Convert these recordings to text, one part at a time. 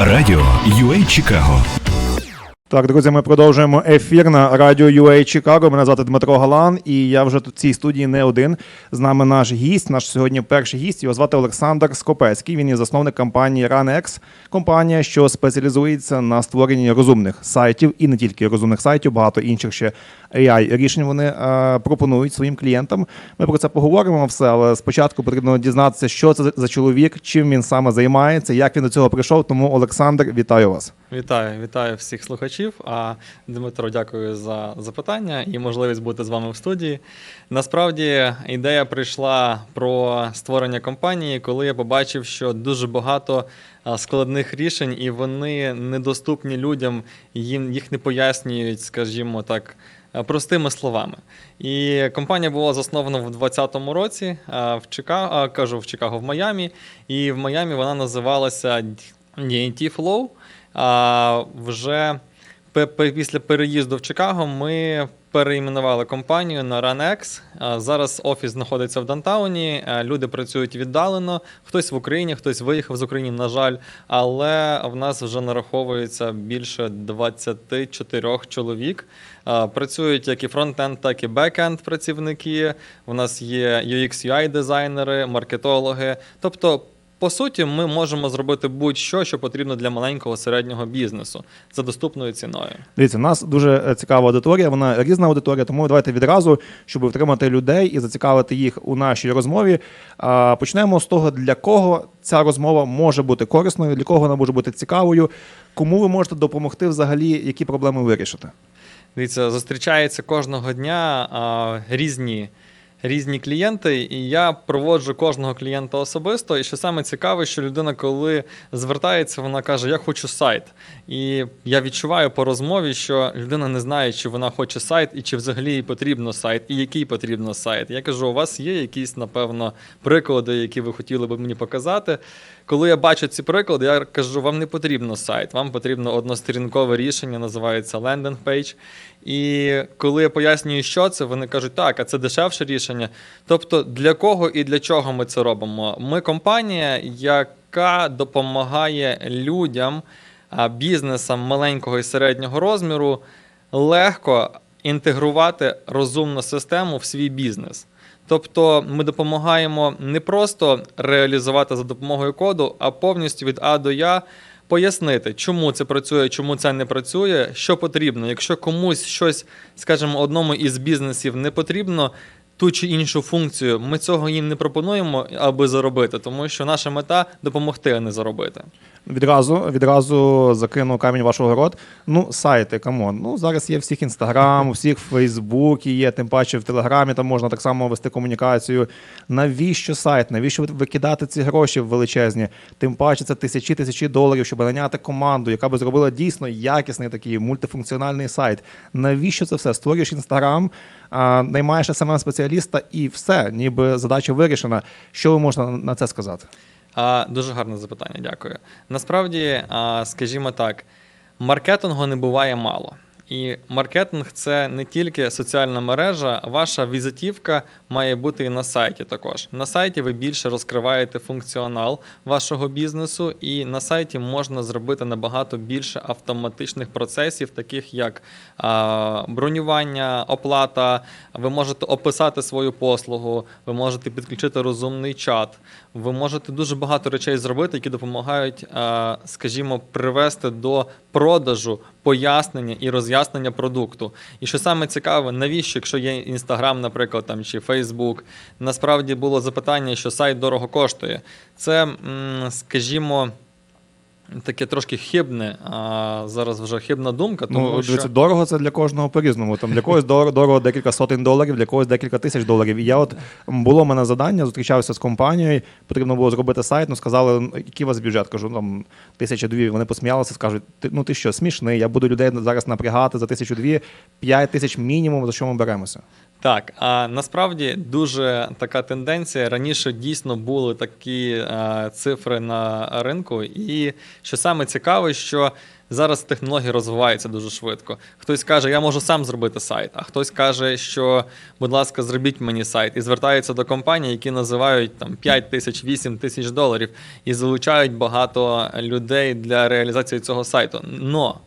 Радіо UA Чикаго Так, друзі, ми продовжуємо ефір на радіо UA Чикаго. Мене звати Дмитро Галан, і я вже тут в цій студії не один. З нами наш гість, наш сьогодні перший гість. Його звати Олександр Скопецький. Він є засновник компанії RunX, компанія, що спеціалізується на створенні розумних сайтів і не тільки розумних сайтів, багато інших ще AI рішень вони е, пропонують своїм клієнтам. Ми про це поговоримо все, але спочатку потрібно дізнатися, що це за чоловік, чим він саме займається, як він до цього прийшов. Тому Олександр, вітаю вас. Вітаю, вітаю всіх слухачів. А Дмитро, дякую за запитання і можливість бути з вами в студії. Насправді ідея прийшла про створення компанії, коли я побачив, що дуже багато складних рішень, і вони недоступні людям, їм їх не пояснюють, скажімо так. Простими словами, і компанія була заснована в 2020 році в Чикаго, кажу в Чикаго, в Майамі. І в Майамі вона називалася DNT Flow. А вже після переїзду в Чикаго ми переіменували компанію на RunX. Зараз офіс знаходиться в Дантауні. Люди працюють віддалено. Хтось в Україні, хтось виїхав з України, на жаль. Але в нас вже нараховується більше 24 чоловік. Працюють як і фронтенд, так і бекенд працівники. У нас є UX, UI дизайнери, маркетологи. Тобто. По суті, ми можемо зробити будь-що, що потрібно для маленького середнього бізнесу за доступною ціною. Дивіться, у нас дуже е, цікава аудиторія, вона різна аудиторія, тому давайте відразу, щоб втримати людей і зацікавити їх у нашій розмові. Почнемо з того, для кого ця розмова може бути корисною, для кого вона може бути цікавою, кому ви можете допомогти взагалі, які проблеми вирішити. Дивіться, зустрічаються кожного дня а, різні. Різні клієнти, і я проводжу кожного клієнта особисто. І що саме цікаве, що людина, коли звертається, вона каже: Я хочу сайт. І я відчуваю по розмові, що людина не знає, чи вона хоче сайт, і чи взагалі їй потрібно сайт, і який потрібно сайт. Я кажу: у вас є якісь, напевно, приклади, які ви хотіли би мені показати. Коли я бачу ці приклади, я кажу, вам не потрібно сайт, вам потрібно односторінкове рішення, називається landing page. І коли я пояснюю, що це, вони кажуть, так, а це дешевше рішення. Тобто, для кого і для чого ми це робимо? Ми компанія, яка допомагає людям, бізнесам маленького і середнього розміру легко інтегрувати розумну систему в свій бізнес. Тобто ми допомагаємо не просто реалізувати за допомогою коду, а повністю від А до Я пояснити, чому це працює, чому це не працює, що потрібно. Якщо комусь щось, скажімо, одному із бізнесів не потрібно. Ту чи іншу функцію ми цього їм не пропонуємо, аби заробити, тому що наша мета допомогти, а не заробити. Відразу, відразу закину камінь в ваш огород. Ну, сайти, камон. Ну, зараз є всіх інстаграм, у всіх Фейсбуці є, тим паче в Телеграмі там можна так само вести комунікацію. Навіщо сайт? Навіщо викидати ці гроші величезні? Тим паче це тисячі тисячі доларів, щоб наняти команду, яка би зробила дійсно якісний такий мультифункціональний сайт. Навіщо це все? Створюєш інстаграм, наймаєш smm спеціаліста і все, ніби задача вирішена. Що ви можна на це сказати? А, дуже гарне запитання, дякую. Насправді, а, скажімо так, маркетингу не буває мало. І маркетинг це не тільки соціальна мережа, ваша візитівка має бути і на сайті також. На сайті ви більше розкриваєте функціонал вашого бізнесу, і на сайті можна зробити набагато більше автоматичних процесів, таких як бронювання, оплата. Ви можете описати свою послугу, ви можете підключити розумний чат. Ви можете дуже багато речей зробити, які допомагають, скажімо, привести до продажу, пояснення і роз'яснення продукту. І що саме цікаве, навіщо, якщо є Інстаграм, наприклад, там чи Фейсбук, насправді було запитання, що сайт дорого коштує. Це, скажімо. Таке трошки хибне, а зараз вже хибна думка, тому ну, що дорого це для кожного по-різному. Там для когось дорого, дорого декілька сотень доларів, для когось декілька тисяч доларів. І я от було в мене завдання, зустрічався з компанією, потрібно було зробити сайт. Ну сказали, «Ну, який у вас бюджет? Кажу, там тисяча дві. Вони посміялися, скажуть, ти ну ти що, смішний? Я буду людей зараз напрягати за тисячу дві, п'ять тисяч мінімум, за що ми беремося. Так, а насправді дуже така тенденція. Раніше дійсно були такі е, цифри на ринку, і що саме цікаве, що зараз технології розвиваються дуже швидко. Хтось каже, я можу сам зробити сайт, а хтось каже, що, будь ласка, зробіть мені сайт, і звертаються до компаній, які називають там 5 тисяч, 8 тисяч доларів, і залучають багато людей для реалізації цього сайту. Но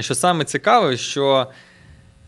що саме цікаве, що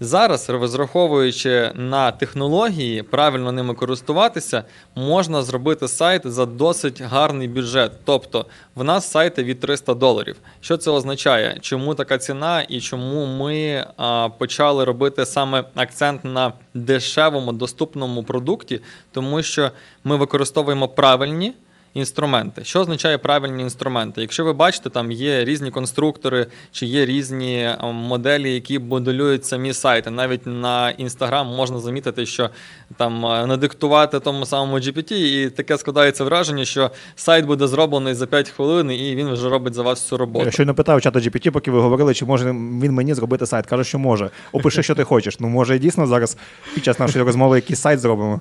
Зараз, розраховуючи на технології, правильно ними користуватися, можна зробити сайт за досить гарний бюджет. Тобто, в нас сайти від 300 доларів. Що це означає? Чому така ціна і чому ми а, почали робити саме акцент на дешевому доступному продукті? Тому що ми використовуємо правильні інструменти. Що означає правильні інструменти? Якщо ви бачите, там є різні конструктори чи є різні е, моделі, які моделюють самі сайти. Навіть на Instagram можна замітити, що там е, надиктувати тому самому GPT, і таке складається враження, що сайт буде зроблений за 5 хвилин, і він вже робить за вас всю роботу. Я щойно питав чата GPT, поки ви говорили, чи може він мені зробити сайт. Каже, що може. Опиши, що ти хочеш. Ну, може, дійсно зараз під час нашої розмови якийсь сайт зробимо.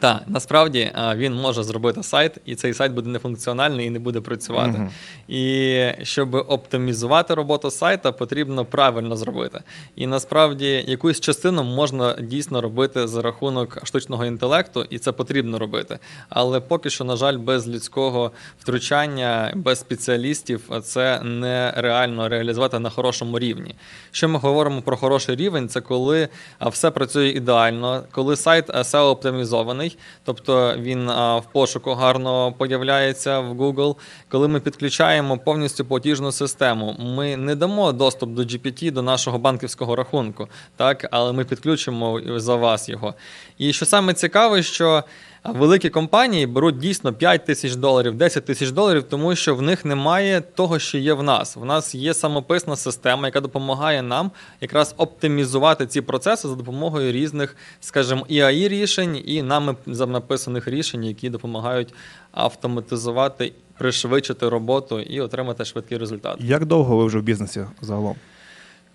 Так, насправді він може зробити сайт, і цей сайт буде нефункціональний і не буде працювати. Мгм. І щоб оптимізувати роботу сайта, потрібно правильно зробити. І насправді якусь частину можна дійсно робити за рахунок штучного інтелекту, і це потрібно робити. Але поки що, на жаль, без людського втручання, без спеціалістів, це нереально реалізувати на хорошому рівні. Що ми говоримо про хороший рівень, це коли все працює ідеально, коли сайт SEO оптимізований, тобто він в пошуку гарно появляється в Google. Коли ми підключаємо повністю платіжну систему, ми не дамо доступ до GPT до нашого банківського рахунку, так, але ми підключимо за вас його. І що саме цікаве, що великі компанії беруть дійсно 5 тисяч доларів, 10 тисяч доларів, тому що в них немає того, що є в нас. В нас є самописна система, яка допомагає нам якраз оптимізувати ці процеси за допомогою різних, скажімо, і AI рішень, і нами написаних рішень, які допомагають автоматизувати, пришвидшити роботу і отримати швидкий результат. Як довго ви вже в бізнесі загалом?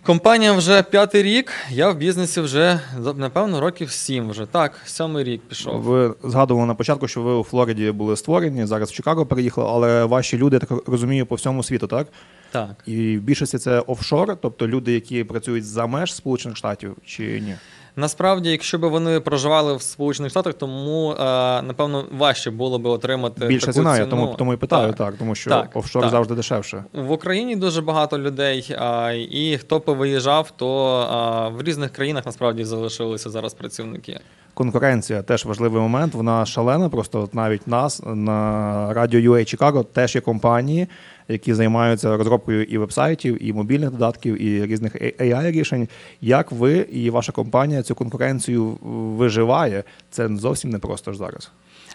Компанія вже п'ятий рік. Я в бізнесі вже напевно років сім. Вже так, сьомий рік пішов. Ви згадували на початку, що ви у Флориді були створені, зараз в Чикаго переїхали, але ваші люди, я так розумію, по всьому світу, так? Так. І в більшості це офшор, тобто люди, які працюють за меж Сполучених Штатів чи ні? Насправді, якщо б вони проживали в Сполучених Штатах, тому е, напевно важче було би отримати Більша таку ціна, я тому, тому і питаю, Так. так, тому що Так, офшор так. завжди дешевше. В Україні дуже багато людей, а, і хто повиїжджав, то а, в різних країнах насправді залишилися зараз працівники. Конкуренція теж важливий момент. Вона шалена. Просто навіть нас на радіо UA Чикаго теж є компанії, які займаються розробкою і вебсайтів, і мобільних додатків, і різних AI рішень. Як ви і ваша компанія цю конкуренцію виживає? Це зовсім не просто ж зараз.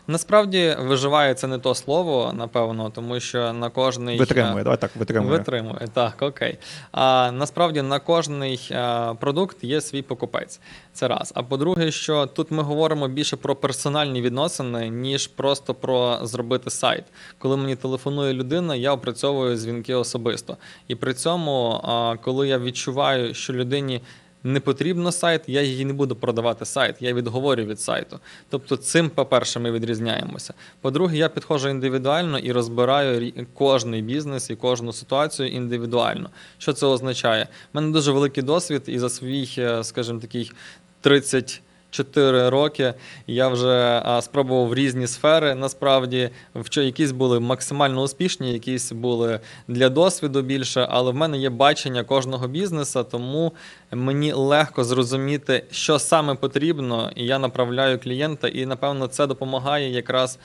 Насправді виживає це не то слово, напевно, тому що на кожний Витримує, давай так, витримує. Витримує, так, окей. А насправді на кожний е, продукт є свій покупець. Це раз. А по-друге, що тут ми говоримо більше про персональні відносини, ніж просто про зробити сайт. Коли мені телефонує людина, я опрацьовую дзвінки особисто. І при цьому, коли я відчуваю, що людині. Не потрібно сайт, я її не буду продавати сайт, я відговорю від сайту. Тобто, цим, по-перше, ми відрізняємося. По-друге, я підходжу індивідуально і розбираю кожний бізнес і кожну ситуацію індивідуально. Що це означає? У мене дуже великий досвід, і за свій, е, скажімо, такий 30 Чотири роки я вже спробував різні сфери. Насправді, якісь були максимально успішні, якісь були для досвіду більше. Але в мене є бачення кожного бізнесу, тому мені легко зрозуміти, що саме потрібно, і я направляю клієнта, і напевно це допомагає якраз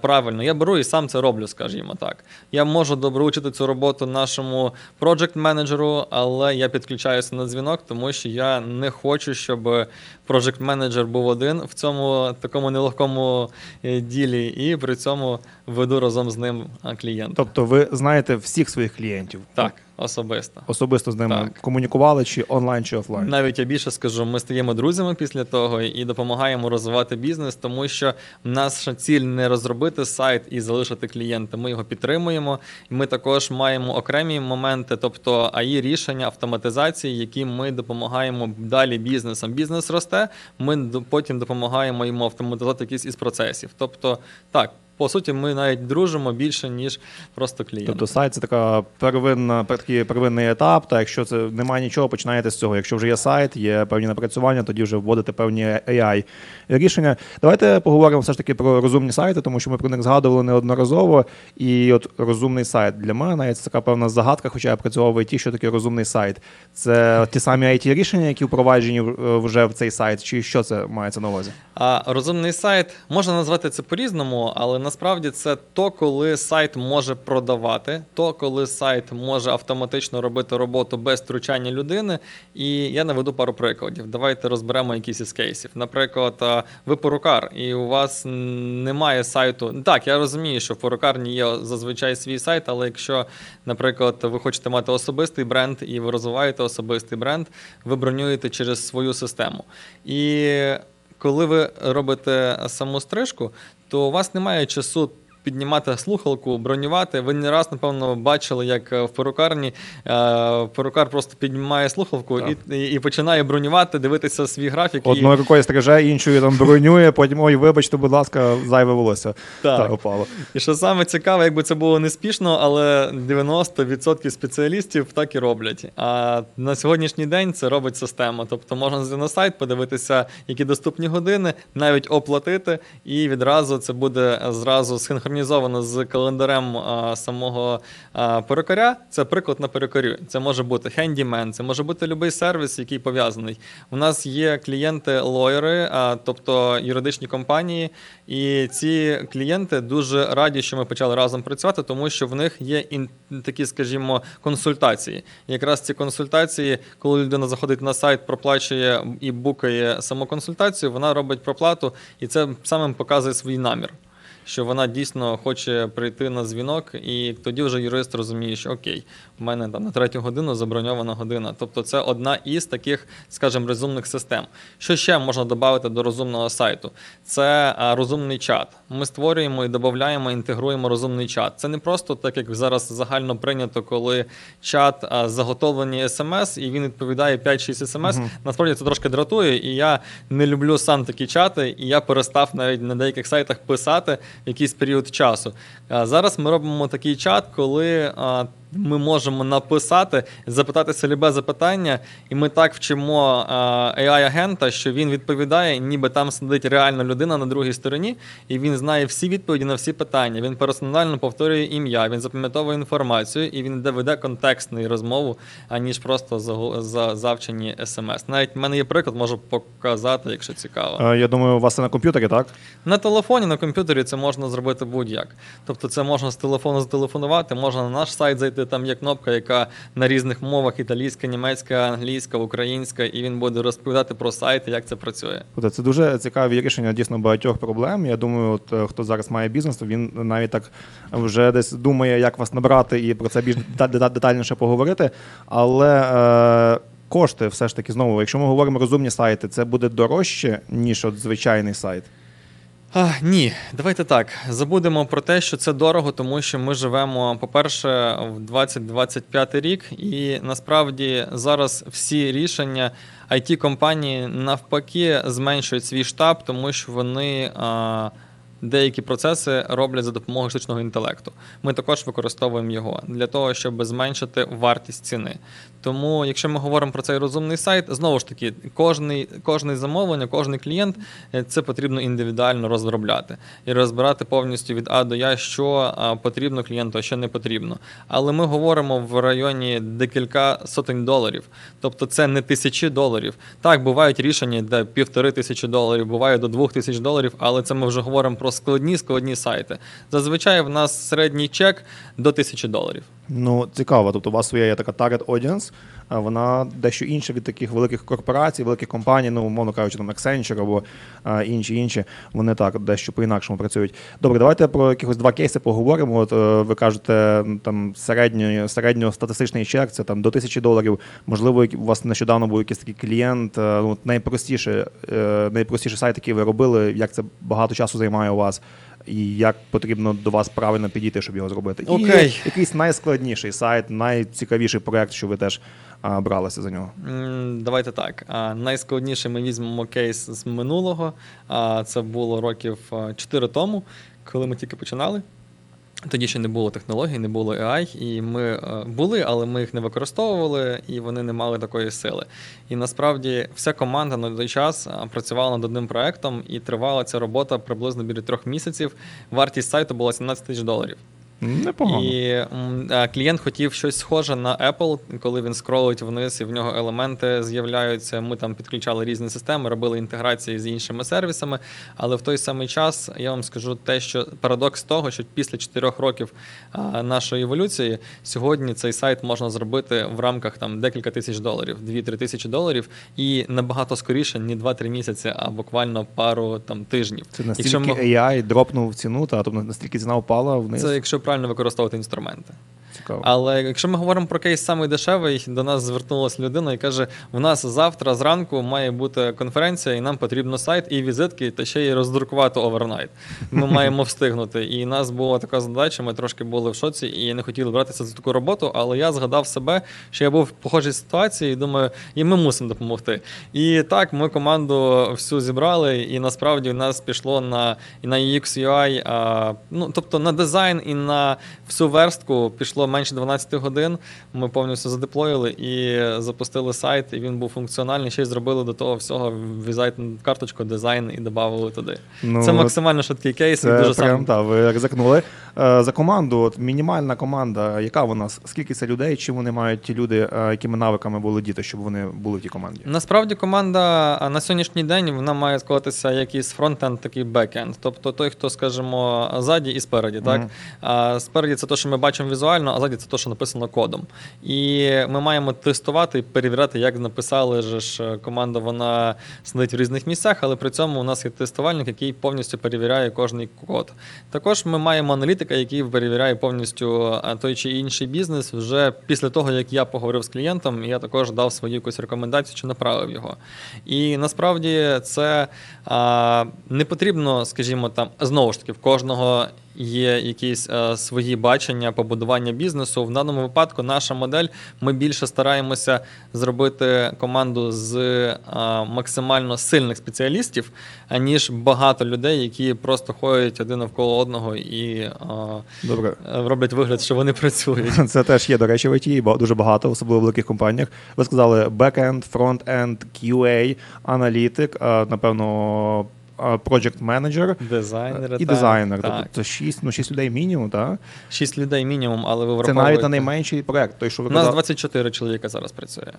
правильно. Я беру і сам це роблю, скажімо так. Я можу добручити цю роботу нашому проджект менеджеру, але я підключаюся на дзвінок, тому що я не хочу, щоб проджект менеджер був один в цьому такому нелегкому е, ділі, і при цьому веду разом з ним клієнта. Тобто ви знаєте всіх своїх клієнтів. Так. Особисто. Особисто. З ними Так. комунікували чи онлайн, чи офлайн. Навіть я більше скажу, ми стаємо друзями після того і допомагаємо розвивати бізнес, тому що наша ціль не розробити сайт і залишити клієнта. Ми його підтримуємо. І ми також маємо окремі моменти, тобто АІ рішення автоматизації, які ми допомагаємо далі бізнесам. Бізнес росте. Ми потім допомагаємо йому автоматизувати якісь із процесів. Тобто, так. По суті, ми навіть дружимо більше, ніж просто клієнт. Тобто сайт це така первинна, такий первинний етап. Та якщо це немає нічого, починаєте з цього. Якщо вже є сайт, є певні напрацювання, тоді вже вводите певні AI рішення. Давайте поговоримо все ж таки про розумні сайти, тому що ми про них згадували неодноразово. І от розумний сайт для мене це така певна загадка, хоча я працював в ІТ, що таке розумний сайт. Це ті самі it рішення, які впроваджені вже в цей сайт, чи що це мається на увазі? А розумний сайт можна назвати це по-різному, але насправді це то, коли сайт може продавати, то коли сайт може автоматично робити роботу без втручання людини. І я наведу пару прикладів. Давайте розберемо якісь із кейсів. Наприклад, ви порукар, і у вас немає сайту. Так, я розумію, що в порукарні є зазвичай свій сайт, але якщо, наприклад, ви хочете мати особистий бренд і ви розвиваєте особистий бренд, ви бронюєте через свою систему. І коли ви робите саму стрижку, то у вас немає часу. Піднімати слухалку, бронювати. Ви не раз, напевно, бачили, як е, в перукарні е, перукар просто піднімає слухалку і, і, і починає бронювати, дивитися свій графік. і... Одною рукою стриже, іншою там бронює, потім ой, вибачте, будь ласка, зайве волосся. Так. Та, опало. І що саме цікаве, якби це було неспішно, але 90% спеціалістів так і роблять. А на сьогоднішній день це робить система. Тобто можна зайти на сайт, подивитися, які доступні години, навіть оплатити, і відразу це буде зразу синхронізовано з календарем а, самого а, перукаря. Це приклад на перукарю. Це може бути хендімен, це може бути будь-який сервіс, який пов'язаний. У нас є клієнти лоєри, тобто юридичні компанії, і ці клієнти дуже раді, що ми почали разом працювати, тому що в них є ін- такі, скажімо, консультації. І якраз ці консультації, коли людина заходить на сайт, проплачує і букає саму консультацію, вона робить проплату, і це самим показує свій намір. Що вона дійсно хоче прийти на дзвінок, і тоді вже юрист розуміє, що окей, в мене там на третю годину заброньована година. Тобто це одна із таких, скажімо, розумних систем. Що ще можна додати до розумного сайту? Це розумний чат. Ми створюємо і додаємо, інтегруємо розумний чат. Це не просто так, як зараз загально прийнято, коли чат заготовлені смс, і він відповідає 5-6 смс. Насправді це трошки дратує, і я не люблю сам такі чати, і я перестав навіть на деяких сайтах писати якийсь період часу. Зараз ми робимо такий чат, коли а, ми можемо написати, запитатися любе запитання, і ми так вчимо AI-агента, що він відповідає, ніби там сидить реальна людина на другій стороні, і він знає всі відповіді на всі питання. Він персонально повторює ім'я, він запам'ятовує інформацію, і він де веде контекстну розмову, аніж просто за завчені смс. Навіть в мене є приклад, можу показати, якщо цікаво. Е, Я думаю, у вас це на комп'ютері, так? На телефоні, на комп'ютері це можна зробити будь-як. Тобто, це можна з телефону зателефонувати, можна на наш сайт зайти. Там є кнопка, яка на різних мовах: італійська, німецька, англійська, українська, і він буде розповідати про сайт, як це працює. Це дуже цікаві рішення дійсно багатьох проблем. Я думаю, от е, хто зараз має бізнес, то він навіть так вже десь думає, як вас набрати і про це більш дета- дета- детальніше поговорити. Але е, кошти все ж таки знову, якщо ми говоримо розумні сайти, це буде дорожче, ніж от звичайний сайт. А, ні, давайте так. Забудемо про те, що це дорого, тому що ми живемо, по-перше, в 2025 рік, і насправді зараз всі рішення it компанії навпаки зменшують свій штаб, тому що вони. А, Деякі процеси роблять за допомогою штучного інтелекту. Ми також використовуємо його для того, щоб зменшити вартість ціни. Тому, якщо ми говоримо про цей розумний сайт, знову ж таки, кожний, кожний замовлення, кожний клієнт е, це потрібно індивідуально розробляти і розбирати повністю від А до Я, що потрібно клієнту, а що не потрібно. Але ми говоримо в районі декілька сотень доларів. Тобто це не тисячі доларів. Так, бувають рішення, де півтори тисячі доларів, буває до двох тисяч доларів, але це ми вже говоримо про складні складні сайти. Зазвичай в нас середній чек до тисячі доларів. Ну, цікаво. Тобто, у вас своя є така target audience, вона дещо інша від таких великих корпорацій, великих компаній, ну, умовно кажучи, там Accenture або а, інші інші. Вони так дещо по-інакшому працюють. Добре, давайте про якихось два кейси поговоримо. От е, ви кажете, там середньо, середньостатистичний чек це там до тисячі доларів. Можливо, у вас нещодавно був якийсь такий клієнт. е, Ну, найпростіше, е, найпростіший сайт, який ви робили, як це багато часу займає у вас. І як потрібно до вас правильно підійти, щоб його зробити? Окей. І якийсь найскладніший сайт, найцікавіший проект, що ви теж а, бралися за нього. Давайте так. А, Найскладніше ми візьмемо кейс з минулого. А, Це було років 4 тому, коли ми тільки починали. Тоді ще не було технологій, не було AI, і ми е, були, але ми їх не використовували, і вони не мали такої сили. І насправді вся команда на той час працювала над одним проектом, і тривала ця робота приблизно біля трьох місяців. Вартість сайту була 17 тисяч доларів. Непогано. І а, клієнт хотів щось схоже на Apple, коли він скролить вниз, і в нього елементи з'являються. Ми там підключали різні системи, робили інтеграції з іншими сервісами. Але в той самий час я вам скажу те, що парадокс того, що після 4 років а, нашої еволюції сьогодні цей сайт можна зробити в рамках там декілька тисяч доларів, 2-3 тисячі доларів, і набагато скоріше, не 2-3 місяці, а буквально пару там тижнів. Це Якщо настільки ми- AI дропнув ціну, та тобто настільки ціна впала вниз. це якщо правильно використовувати інструменти. Цікаво. Але якщо ми говоримо про кейс самий дешевий, до нас звернулася людина і каже: у нас завтра зранку має бути конференція, і нам потрібно сайт і візитки, та ще й роздрукувати овернайт. Ми маємо встигнути. І нас була така задача, ми трошки були в шоці і не хотіли братися за таку роботу. Але я згадав себе, що я був в похожій ситуації, і думаю, і ми мусимо допомогти. І так, ми команду всю зібрали, і насправді у нас пішло на і на UX UI, а, ну тобто на дизайн і на всю верстку пішло менше 12 годин. Ми повністю задеплоїли і запустили сайт, і він був функціональний. Ще й зробили до того всього візитну карточку, дизайн і додали туди. Ну, це максимально швидкий кейс. і Це дуже прям, сам... та, ви ризикнули. Е, За команду, от мінімальна команда, яка вона? Скільки це людей? Чи вони мають ті люди, е, якими навиками володіти, щоб вони були в тій команді? Насправді команда на сьогоднішній день вона має складатися як із фронтенд, так і бекенд. Тобто той, хто, скажімо, ззаді і спереді. Так? Мгм. А спереді це те, що ми бачимо візуально, а ззаді це те, що написано кодом. І ми маємо тестувати і перевіряти, як написали ж команда, вона сидить в різних місцях, але при цьому у нас є тестувальник, який повністю перевіряє кожний код. Також ми маємо аналітика, який перевіряє повністю той чи інший бізнес вже після того, як я поговорив з клієнтом, я також дав свою якусь рекомендацію чи направив його. І насправді це а, не потрібно, скажімо, там знову ж таки в кожного. Є якісь е, свої бачення побудування бізнесу. В даному випадку наша модель. Ми більше стараємося зробити команду з е, максимально сильних спеціалістів, аніж багато людей, які просто ходять один навколо одного і е, Добре. роблять вигляд, що вони працюють. Це теж є, до речі, в ба- дуже багато, особливо в великих компаніях. Ви сказали backend, frontend, QA, аналітик, е, напевно, project менеджер Дизайнери і так, дизайнер. Так. Тобто це шість, ну, шість людей мінімум, так? Шість людей мінімум, але ви Це навіть на найменший проект, той, що ви У нас казали, 24 чоловіка зараз працює.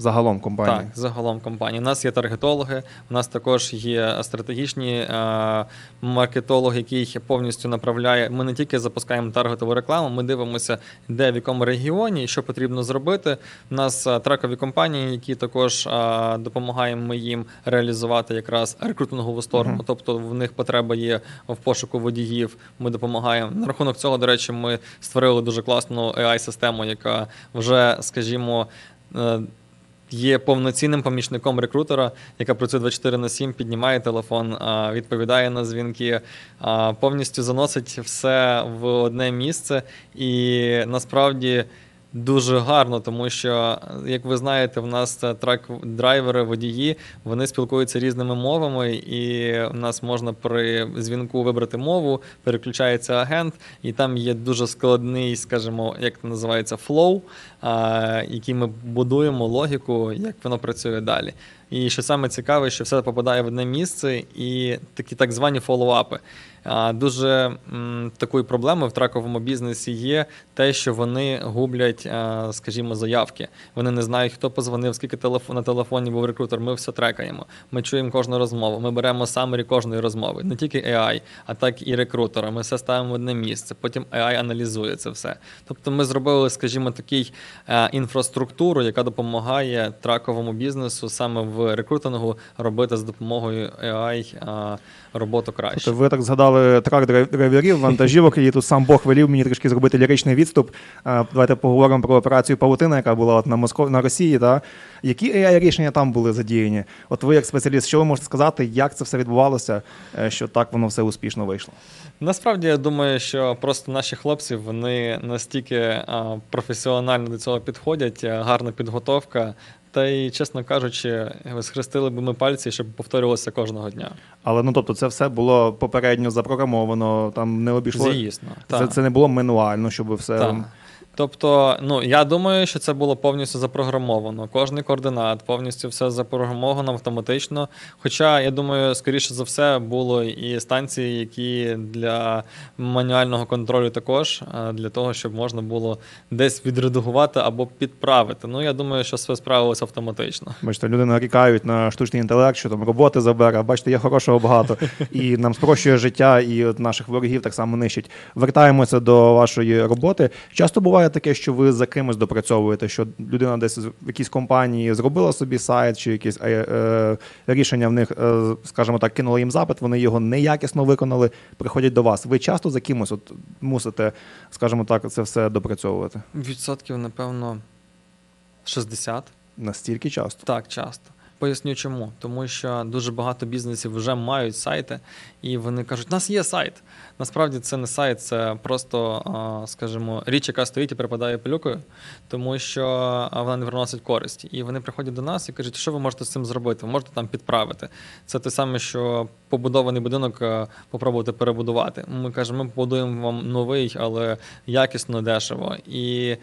Загалом компанії. Так, загалом компанії. У нас є таргетологи, у нас також є стратегічні е, маркетологи, які повністю направляє. Ми не тільки запускаємо таргетову рекламу, ми дивимося, де в якому регіоні, що потрібно зробити. У нас е, трекові компанії, які також е, допомагаємо їм реалізувати якраз рекрутингову сторону. Мгм. Тобто в них потреба є в пошуку водіїв. Ми допомагаємо. На рахунок цього, до речі, ми створили дуже класну AI-систему, яка вже, скажімо. Є повноцінним помічником рекрутера, яка працює 24 на 7, піднімає телефон, відповідає на дзвінки, повністю заносить все в одне місце. І насправді дуже гарно, тому що, як ви знаєте, в нас трак-драйвери, водії, вони спілкуються різними мовами, і в нас можна при дзвінку вибрати мову, переключається агент, і там є дуже складний, скажімо, як це називається, флоу, який ми будуємо логіку, як воно працює далі. І що саме цікаве, що все попадає в одне місце, і такі так звані фоллоуапи. Дуже такою проблемою в траковому бізнесі є те, що вони гублять, скажімо, заявки. Вони не знають, хто позвонив, скільки телефон на телефоні був рекрутер. Ми все трекаємо. Ми чуємо кожну розмову. Ми беремо самері кожної розмови, не тільки AI, а так і рекрутера. Ми все ставимо в одне місце. Потім AI аналізує це все. Тобто, ми зробили, скажімо, такий е, інфраструктуру, яка допомагає траковому бізнесу саме в рекрутингу робити з допомогою AI е, роботу краще. Тобто ви так згадали трак драйверів, вантажівок, і тут сам Бог велів мені трішки зробити ліричний відступ. Е, Давайте поговоримо про операцію Павутина, яка була от на Москов... на Росії. Та? Які AI рішення там були задіяні? От ви як спеціаліст, що ви можете сказати, як це все відбувалося, е, що так воно все успішно вийшло? Насправді я думаю, що просто наші хлопці вони настільки професіонально до цього підходять, гарна підготовка. Та й, чесно кажучи, схрестили б ми пальці, щоб повторювалося кожного дня. Але ну тобто це все було попередньо запрограмовано, там не обійшло. Звісно, Це, це не було мануально, щоб все. Так. Тобто, ну я думаю, що це було повністю запрограмовано. Кожний координат, повністю все запрограмовано автоматично. Хоча, я думаю, скоріше за все було і станції, які для мануального контролю також, для того, щоб можна було десь відредагувати або підправити. Ну, я думаю, що все справилося автоматично. Бачите, люди нарікають на штучний інтелект, що там роботи забере. Бачите, є хорошого багато. І нам спрощує життя, і от наших ворогів так само нищить. Вертаємося до вашої роботи. Часто буває таке, що ви за кимось допрацьовуєте, що людина десь в якійсь компанії зробила собі сайт чи якесь е, е, рішення в них, е, скажімо так, кинули їм запит, вони його неякісно виконали, приходять до вас. Ви часто за кимось от мусите, скажімо так, це все допрацьовувати? Відсотків, напевно, 60. Настільки часто. Так, часто. Поясню чому. Тому що дуже багато бізнесів вже мають сайти, і вони кажуть, у нас є сайт. Насправді це не сайт, це просто, скажімо, річ, яка стоїть і припадає пилюкою, тому що вона не приносить користі. І вони приходять до нас і кажуть, що ви можете з цим зробити? Ви можете там підправити. Це те саме, що побудований будинок а, попробувати перебудувати. Ми кажемо, ми побудуємо вам новий, але якісно, дешево. І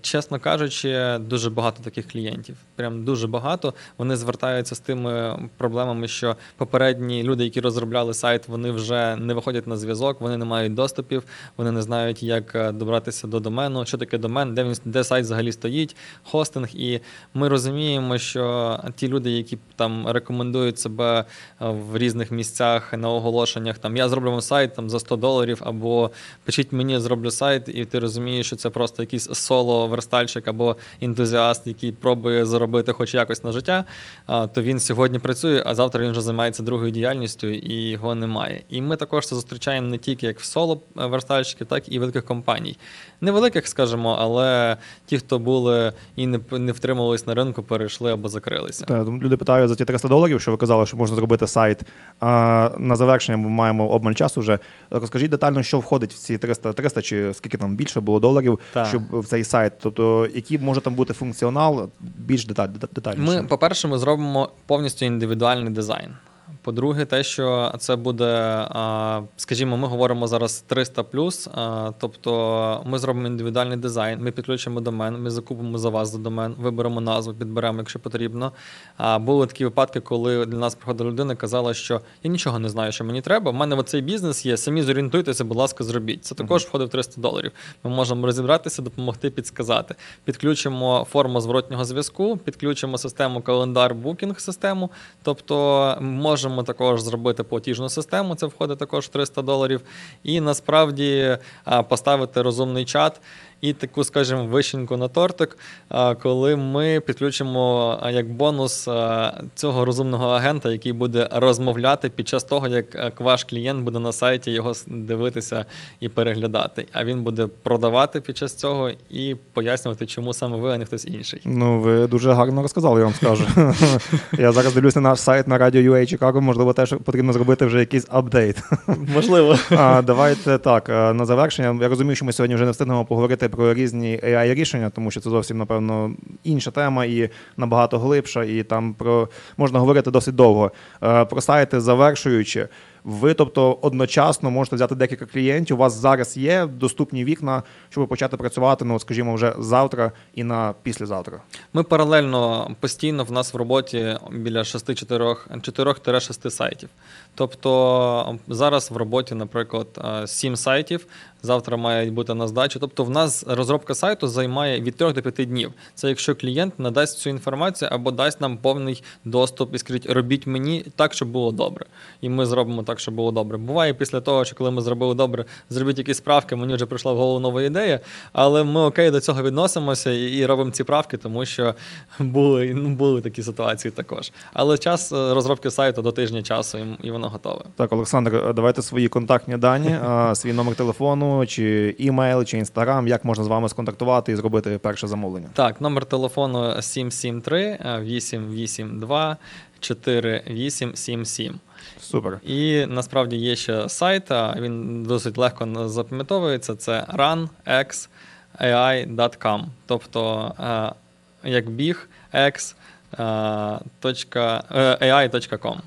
чесно кажучи, дуже багато таких клієнтів. Прям дуже багато. Вони звертаються з тими проблемами, що попередні люди, які розробляли сайт, вони вже не виходять на зв'язок, вони не мають доступів, вони не знають, як е, добратися до домену, що таке домен, де він де сайт взагалі стоїть, хостинг. І ми розуміємо, що ті люди, які там рекомендують себе е, в різних місцях на оголошеннях, там я зроблю сайт там за 100 доларів, або пишіть мені, зроблю сайт, і ти розумієш, що це просто якийсь соло верстальщик або ентузіаст, який пробує заробити хоч якось на життя. То він сьогодні працює, а завтра він вже займається другою діяльністю і його немає. І ми також це зустрічаємо не тільки як в соло верстальщиків, так і великих компаній. Невеликих, скажімо, але ті, хто були і не, не втримувались на ринку, перейшли або закрилися. Люди питають за ті 300 доларів, що ви казали, що можна зробити сайт. А на завершення ми маємо обмаль часу вже. Розкажіть детально, що входить в ці 300, 300 чи скільки там більше було доларів, Так. щоб в цей сайт. Тобто, який може там бути функціонал більш деталь, детальніше. Ми, по-перше, ми зробимо повністю індивідуальний дизайн. По-друге, те, що це буде, скажімо, ми говоримо зараз 300 тобто ми зробимо індивідуальний дизайн, ми підключимо домен, ми закупимо за вас за домен, виберемо назву, підберемо, якщо потрібно. Були такі випадки, коли для нас приходила людина і казала, що я нічого не знаю, що мені треба. У мене оцей бізнес є, самі зорієнтуйтеся, будь ласка, зробіть. Це також входить в 300 доларів. Ми можемо розібратися, допомогти, підсказати. Підключимо форму зворотнього зв'язку, підключимо систему календар букінг систему. Тобто можемо також зробити платіжну систему, це входить також в 300 доларів. І насправді поставити розумний чат. І таку, скажімо, вишеньку на тортик, коли ми підключимо як бонус цього розумного агента, який буде розмовляти під час того, як ваш клієнт буде на сайті його дивитися і переглядати. А він буде продавати під час цього і пояснювати, чому саме ви, а не хтось інший. Ну, ви дуже гарно розказали, я вам скажу. я зараз дивлюся на наш сайт на радіо UA Chicago, можливо, теж потрібно зробити вже якийсь апдейт. Можливо. Давайте так. е, На завершення. Я розумію, що ми сьогодні вже не встигнемо поговорити про різні ai рішення, тому що це зовсім, напевно, інша тема і набагато глибша, і там про можна говорити досить довго. Е, Про сайти завершуючи. Ви, тобто, одночасно можете взяти декілька клієнтів. У вас зараз є доступні вікна, щоб почати працювати, ну скажімо, вже завтра і на післязавтра. Ми паралельно постійно в нас в роботі біля 4-6 сайтів. Тобто зараз в роботі, наприклад, 7 сайтів. Завтра мають бути на здачу. Тобто, в нас розробка сайту займає від 3 до 5 днів. Це якщо клієнт надасть цю інформацію або дасть нам повний доступ і скажіть, робіть мені так, щоб було добре. І ми зробимо так, щоб було добре. Буває після того, що коли ми зробили добре, зробіть якісь правки, мені вже прийшла в голову нова ідея. Але ми окей до цього відносимося і, робимо ці правки, тому що були, ну, були такі ситуації також. Але час е, розробки сайту до тижня часу, і, і воно готове. Так, Олександр, давайте свої контактні дані, свій номер телефону, чи імейл, чи інстаграм, як можна з вами сконтактувати і зробити перше замовлення. Так, номер телефону 773 882 4877. Супер. І насправді є ще сайт, він досить легко запам'ятовується. Це runxai.com. Тобто е, як біг x е, точка, е, ai.com.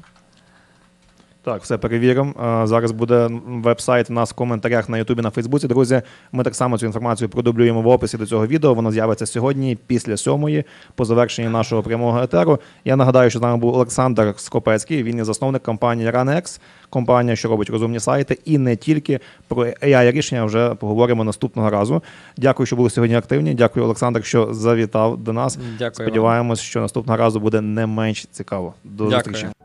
Так, все перевіримо. Зараз буде веб-сайт у нас в коментарях на Ютубі, на Фейсбуці. Друзі, ми так само цю інформацію продублюємо в описі до цього відео. Воно з'явиться сьогодні після сьомої, по завершенні нашого прямого етеру. Я нагадаю, що з нами був Олександр Скопецький. Він є засновник компанії RunX, компанія, що робить розумні сайти, і не тільки про ai рішення вже поговоримо наступного разу. Дякую, що були сьогодні активні. Дякую, Олександр, що завітав до нас. Дякую. Сподіваємось, що наступного разу буде не менш цікаво. До Дякую. зустрічі.